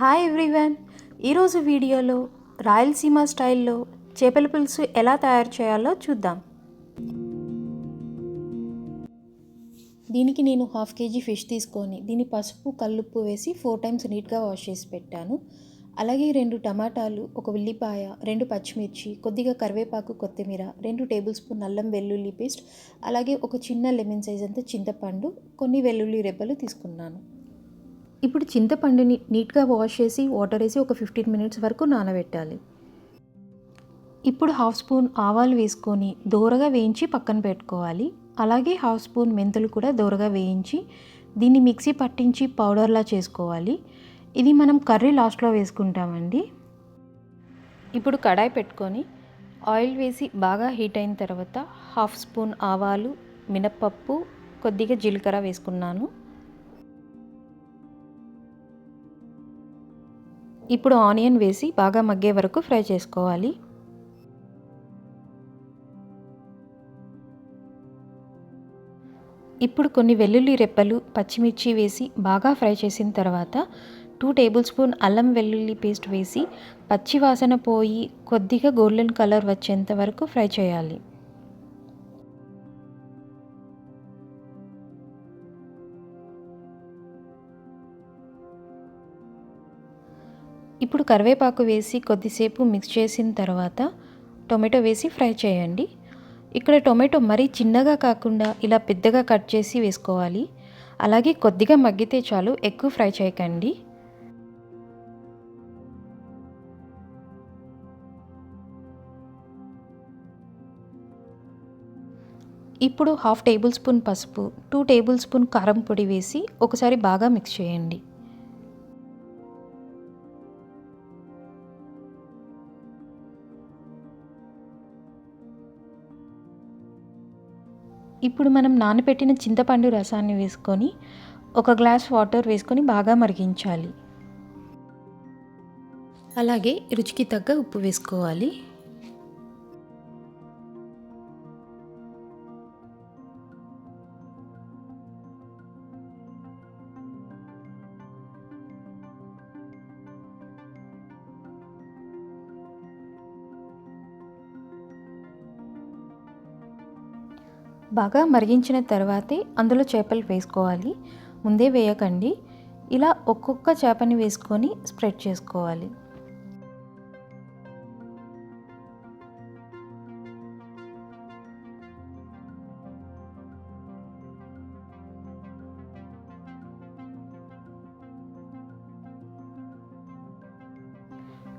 Hi everyone ఈరోజు వీడియోలో రాయలసీమ స్టైల్లో చేపల పులుసు ఎలా తయారు చేయాలో చూద్దాం. దీనికి నేను హాఫ్ కేజీ ఫిష్ తీసుకొని దీని పసుపు కల్లుప్పు వేసి ఫోర్ టైమ్స్ నీట్గా వాష్ చేసి పెట్టాను. అలాగే రెండు టమాటాలు ఒక ఉల్లిపాయ రెండు పచ్చిమిర్చి కొద్దిగా కరివేపాకు కొత్తిమీర రెండు టేబుల్ స్పూన్ అల్లం వెల్లుల్లి పేస్ట్ అలాగే ఒక చిన్న లెమన్ సైజ్ అంతా చింతపండు కొన్ని వెల్లుల్లి రెబ్బలు తీసుకున్నాను. ఇప్పుడు చింతపండుని నీట్గా వాష్ చేసి వాటర్ వేసి ఒక ఫిఫ్టీన్ మినిట్స్ వరకు నానబెట్టాలి. ఇప్పుడు హాఫ్ స్పూన్ ఆవాలు వేసుకొని దూరగా వేయించి పక్కన పెట్టుకోవాలి. అలాగే హాఫ్ స్పూన్ మెంతులు కూడా దూరగా వేయించి దీన్ని మిక్సీ పట్టించి పౌడర్లా చేసుకోవాలి. ఇది మనం కర్రీ లాస్ట్లో వేసుకుంటామండి. ఇప్పుడు కడాయి పెట్టుకొని ఆయిల్ వేసి బాగా హీట్ అయిన తర్వాత హాఫ్ స్పూన్ ఆవాలు మినప్పప్పు కొద్దిగా జీలకర్ర వేసుకున్నాను. ఇప్పుడు ఆనియన్ వేసి బాగా మగ్గే వరకు ఫ్రై చేసుకోవాలి. ఇప్పుడు కొన్ని వెల్లుల్లి రెప్పలు పచ్చిమిర్చి వేసి బాగా ఫ్రై చేసిన తర్వాత టూ టేబుల్ స్పూన్ అల్లం వెల్లుల్లి పేస్ట్ వేసి పచ్చి వాసన పోయి కొద్దిగా గోల్డెన్ కలర్ వచ్చేంత వరకు ఫ్రై చేయాలి. ఇప్పుడు కరివేపాకు వేసి కొద్దిసేపు మిక్స్ చేసిన తర్వాత టొమాటో వేసి ఫ్రై చేయండి. ఇక్కడ టొమాటో మరీ చిన్నగా కాకుండా ఇలా పెద్దగా కట్ చేసి వేసుకోవాలి. అలాగే కొద్దిగా మగ్గితే చాలు ఎక్కువ ఫ్రై చేయకండి. ఇప్పుడు హాఫ్ టేబుల్ స్పూన్ పసుపు టూ టేబుల్ స్పూన్ కారం పొడి వేసి ఒకసారి బాగా మిక్స్ చేయండి. ఇప్పుడు మనం నానబెట్టిన చింతపండు రసాన్ని వేసుకొని ఒక గ్లాస్ వాటర్ వేసుకొని బాగా మరిగించాలి. అలాగే రుచికి తగ్గ ఉప్పు వేసుకోవాలి. బాగా మరిగించిన తర్వాతే అందులో చేపలు వేసుకోవాలి. ముందే వేయకండి. ఇలా ఒక్కొక్క చేపని వేసుకొని స్ప్రెడ్ చేసుకోవాలి.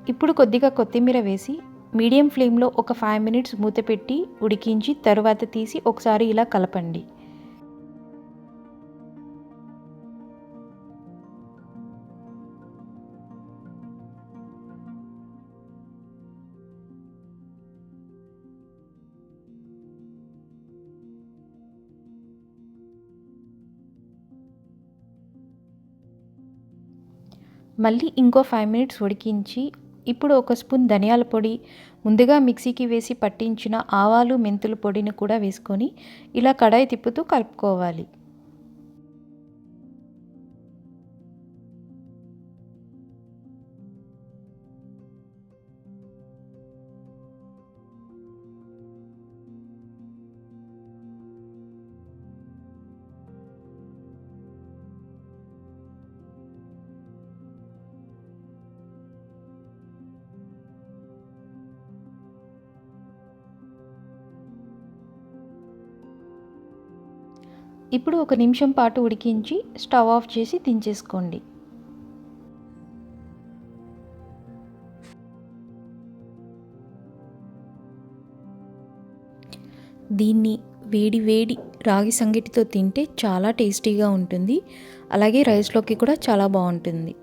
ఇప్పుడు కొద్దిగా కొత్తిమీర వేసి మీడియం ఫ్లేమ్లో ఒక ఫైవ్ మినిట్స్ మూత పెట్టి ఉడికించి తరువాత తీసి ఒకసారి ఇలా కలపండి. మళ్ళీ ఇంకో ఫైవ్ మినిట్స్ ఉడికించి ఇప్పుడు ఒక స్పూన్ ధనియాల పొడి ముందుగా మిక్సీకి వేసి పట్టించిన ఆవాలు మెంతుల పొడిని కూడా వేసుకొని ఇలా కడాయి తిప్పుతూ కలుపుకోవాలి. ఇప్పుడు ఒక నిమిషం పాటు ఉడికించి స్టవ్ ఆఫ్ చేసి దించేసుకోండి. దీన్ని వేడి వేడి రాగి సంగటితో తింటే చాలా టేస్టీగా ఉంటుంది. అలాగే రైస్లోకి కూడా చాలా బాగుంటుంది.